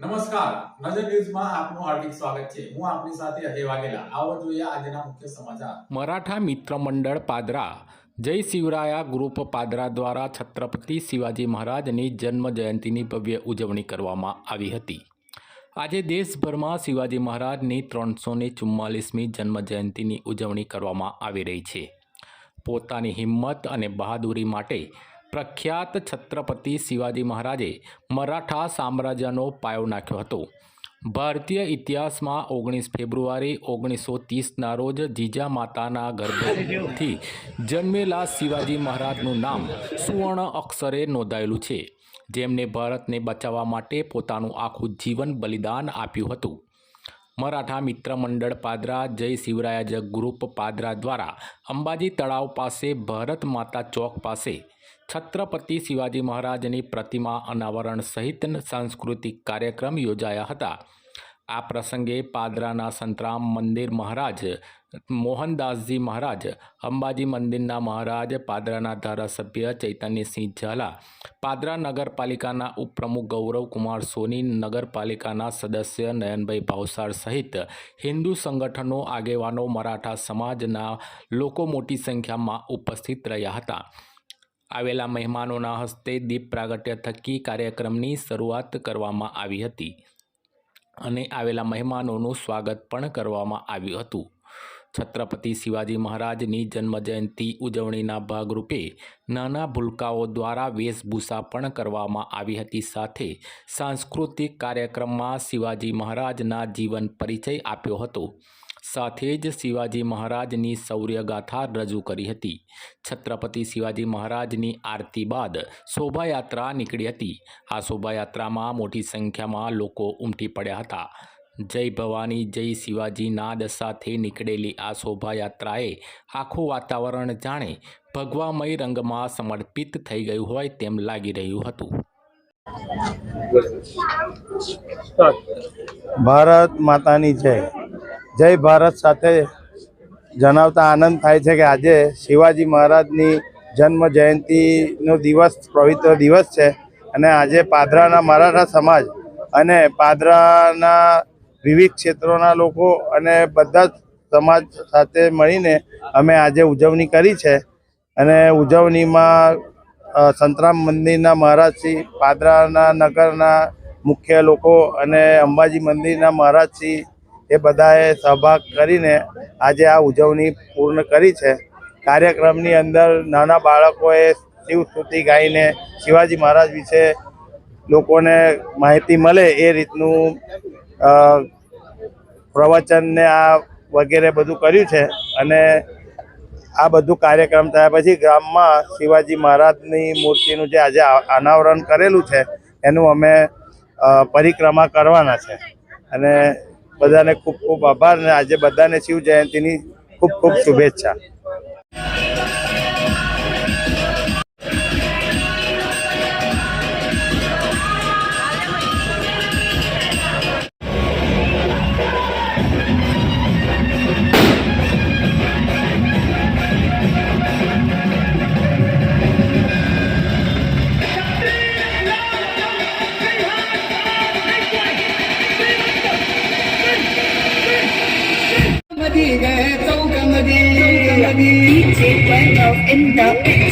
નમસ્કાર. નજર ન્યૂઝમાં આપનું હાર્દિક સ્વાગત છે. હું આપની સાથે અજય વાઘેલા. આવો જોઈએ આજના મુખ્ય સમાચાર. મરાઠા મિત્ર મંડળ પાદરા, જય શિવરાયા ગ્રુપ પાદરા દ્વારા છત્રપતિ શિવાજી મહારાજની જન્મ જયંતિની ભવ્ય ઉજવણી કરવામાં આવી હતી. આજે દેશભરમાં શિવાજી મહારાજની ત્રણસો ને ચુમ્માલીસમી જન્મ જયંતિની ઉજવણી કરવામાં આવી રહી છે. પોતાની હિંમત અને બહાદુરી માટે પ્રખ્યાત છત્રપતિ શિવાજી મહારાજે મરાઠા સામ્રાજ્યનો પાયો નાખ્યો હતો. ભારતીય ઇતિહાસમાં ઓગણીસ ફેબ્રુઆરી ઓગણીસો ત્રીસના રોજ જીજા માતાના ગર્ભથી જન્મેલા શિવાજી મહારાજનું નામ સુવર્ણ અક્ષરે નોંધાયેલું છે. જેમને ભારતને બચાવવા માટે પોતાનું આખું જીવન બલિદાન આપ્યું હતું. મરાઠા મિત્ર મંડળ પાદરા, જય શિવરાયા ગ્રુપ પાદરા દ્વારા અંબાજી તળાવ પાસે ભારત માતા ચોક પાસે છત્રપતિ શિવાજી મહારાજની પ્રતિમા અનાવરણ સહિત સાંસ્કૃતિક કાર્યક્રમ યોજાયા હતા. આ પ્રસંગે પાદરાના સંતરામ મંદિર મહારાજ મોહનદાસજી મહારાજ, અંબાજી મંદિરના મહારાજ, પાદરાના ધારાસભ્ય ચૈતન્યસિંહ ઝાલા, પાદરા નગરપાલિકાના ઉપપ્રમુખ ગૌરવ કુમાર સોની, નગરપાલિકાના સદસ્ય નયનભાઈ ભાવસાર સહિત હિન્દુ સંગઠનો, આગેવાનો, મરાઠા સમાજના લોકો મોટી સંખ્યામાં ઉપસ્થિત રહ્યા હતા. આવેલા મહેમાનોના હસ્તે દીપ પ્રાગટ્ય થકી કાર્યક્રમની શરૂઆત કરવામાં આવી હતી અને આવેલા મહેમાનોનું સ્વાગત પણ કરવામાં આવ્યું હતું. છત્રપતિ શિવાજી મહારાજની જન્મજયંતિ ઉજવણીના ભાગરૂપે નાના ભૂલકાઓ દ્વારા વેશભૂષા પણ કરવામાં આવી હતી. સાથે સાંસ્કૃતિક કાર્યક્રમમાં શિવાજી મહારાજના જીવન પરિચય આપ્યો હતો. સાથે જ શિવાજી મહારાજની શૌર્યગાથા રજૂ કરી હતી. છત્રપતિ શિવાજી મહારાજની આરતી બાદ શોભાયાત્રા નીકળી હતી. આ શોભાયાત્રામાં મોટી સંખ્યામાં લોકો ઉમટી પડ્યા હતા. જય ભવાની, જય શિવાજી નાદ સાથે નીકળેલી આ શોભાયાત્રાએ આખું વાતાવરણ જાણે ભગવામય રંગમાં સમર્પિત થઈ ગયું હોય તેમ લાગી રહ્યું હતું. ભારત માતાની જય. જય ભારત સાથે જણાવતા આનંદ થાય છે કે આજે શિવાજી મહારાજની જન્મ જયંતિનો દિવસ, પવિત્ર દિવસ છે અને આજે પાદરાના મરાઠા સમાજ અને પાદરાના વિવિધ ક્ષેત્રોના લોકો અને બધા જ સમાજ સાથે મળીને અમે આજે ઉજવણી કરી છે. અને ઉજવણીમાં સંતરામ મંદિરના મહારાજશ્રી પાદરાના નગરના મુખ્ય લોકો અને અંબાજી મંદિરના મહારાજશ્રી એ બધાએ સહભાગ કરીને આજે આ ઉજવણી પૂર્ણ કરી છે. કાર્યક્રમની અંદર નાના બાળકોએ શિવ સ્તુતિ ગાઈને શિવાજી મહારાજ વિશે લોકોને માહિતી મળે એ રીતનું પ્રવચનને આ વગેરે બધું કર્યું છે અને આ બધું કાર્યક્રમ થયા પછી ગામમાં શિવાજી મહારાજની મૂર્તિનું જે આજે અનાવરણ કરેલું છે, એનું અમે પરિક્રમા કરવાના છે. અને બધાને ખૂબ ખૂબ આભાર અને આજે બધાને શિવ જયંતિની ખૂબ ખૂબ શુભેચ્છા. Habibi, Tawka Madi, Tawka Madi, DJ Wine Off in the